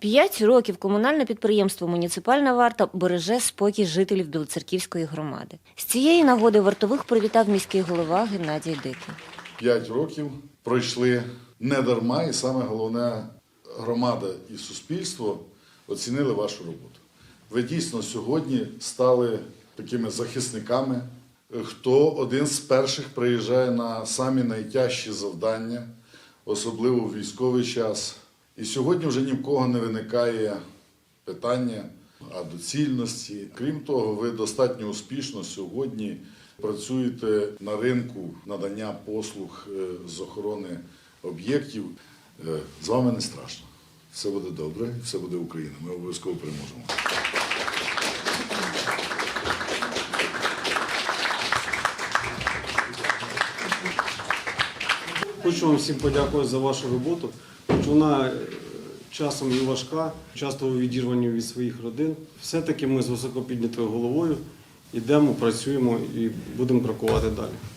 П'ять років комунальне підприємство Муніципальна варта береже спокій жителів Білоцерківської громади. З цієї нагоди вартових привітав міський голова Геннадій Дикий. П'ять років пройшли не дарма, і саме головне, громада і суспільство оцінили вашу роботу. Ви дійсно сьогодні стали такими захисниками, хто один з перших приїжджає на самі найтяжчі завдання, особливо в військовий час. І сьогодні вже ні в кого не виникає питання а доцільності. Крім того, ви достатньо успішно сьогодні працюєте на ринку надання послуг е, з охорони об'єктів. Е, З вами не страшно. Все буде добре, все буде Україна. Ми обов'язково переможемо. Хочу вам всім подякувати за вашу роботу. Хоч вона е, часом і важка, часто у відірвані від своїх родин. Все-таки ми з високопіднятою головою йдемо, працюємо і будемо крокувати далі.